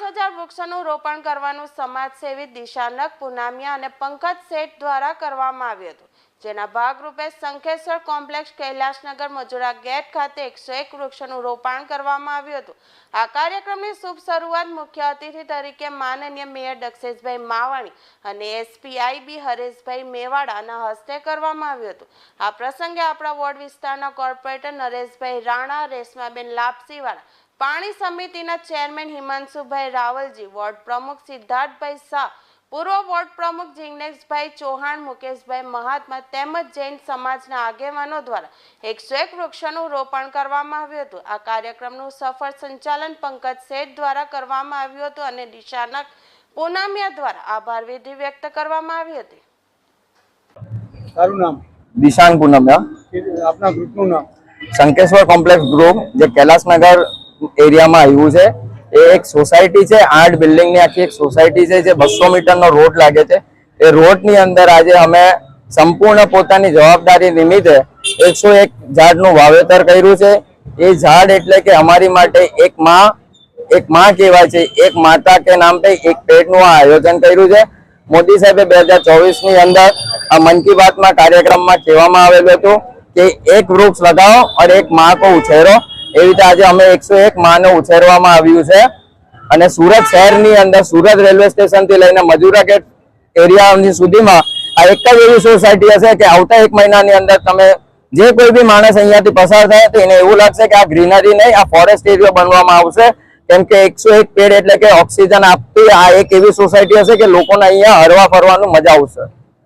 વૃક્ષોનું રોપણ કરવાનું સમાજસેવી દિશાનક પુનામિયા અને પંકજ શેઠ દ્વારા કરવામાં આવ્યું હતું. જેના ભાગરૂપે શંખેશ્વર કોમ્પ્લેક્સ કૈલાસનગર મજુરા ગેટ ખાતે એકસો એક વૃક્ષોનું રોપાણ કરવામાં આવ્યું હતું. આ કાર્યક્રમની શુભ શરૂઆત મુખ્ય અતિથિ તરીકે માનનીય મેયર દક્ષેશભાઈ માવાણી અને એસપીઆઈબી હરેશભાઈ મેવાડાના હસ્તે કરવામાં આવ્યું હતું. આ પ્રસંગે આપણા વોર્ડ વિસ્તારના કોર્પોરેટર નરેશભાઈ રાણા, રેશમાબેન લાપસીવાળા પાણી સમિતિના ચેરમેન હિમાંશુભાઈ રાવલજી વોર્ડ પ્રમુખ સિદ્ધાર્થભાઈ શાહ પૂર્વ વોર્ડ પ્રમુખ જિગ્નેશભાઈ ચૌહાણ મુકેશભાઈ મહાત્મા તેમજ જૈન સમાજના આગેવાનો દ્વારા એકસો એક વૃક્ષોનું રોપણ કરવામાં આવ્યું હતું. આ કાર્યક્રમનું સફળ સંચાલન પંકજ શેઠ દ્વારા કરવામાં આવ્યું હતું અને દિશાનક પૂનમિયા દ્વારા આભાર વિધિ વ્યક્ત કરવામાં આવી હતી. સારું નામ? દિશાંગ પૂનમ્યા. આપના ગ્રુપનું નામ? શંકેશ્વર કોમ્પ્લેક્સ ગ્રુપ જે કૈલાસનગર એરિયામાં આવ્યું છે. એ એક સોસાયટી છે, આઠ બિલ્ડિંગની આખી એક સોસાયટી છે, જે બસો મીટરનો રોડ લાગે છે. એ રોડની અંદર આજે અમે સંપૂર્ણ પોતાની જવાબદારી નિમિત્તે એકસો એક ઝાડનું વાવેતર કર્યું છે. એ ઝાડ એટલે કે અમારી માટે એક માં એક માં કહેવાય છે, એક માતા કે નામ પે, એક પેટનું આયોજન કર્યું છે. મોદી સાહેબે બે હજાર ચોવીસની અંદર આ મન કી બાતમાં કાર્યક્રમમાં કહેવામાં આવેલું હતું કે એક વૃક્ષ લગાવો અને એક માં કો ઉછેરો. એવી રીતે આજે અમે એકસો એક માને ઉછેરવામાં આવ્યું છે. અને સુરત શહેરની અંદર, સુરત રેલવે સ્ટેશનથી લઈને મજુરા ગેટ એરિયાની સુધીમાં આ એક જ એવી સોસાયટી હશે કે આવતા એક મહિનાની અંદર તમે જે કોઈ બી માણસ અહીંયાથી પસાર થાય તો એને એવું લાગશે કે આ ગ્રીનરી નહીં, આ ફોરેસ્ટ એરિયા બનવામાં આવશે. કેમ કે એકસો એક પેડ એટલે કે ઓક્સિજન આપતી આ એક એવી સોસાયટી હશે કે લોકોને અહીંયા હરવા ફરવાનું મજા આવશે.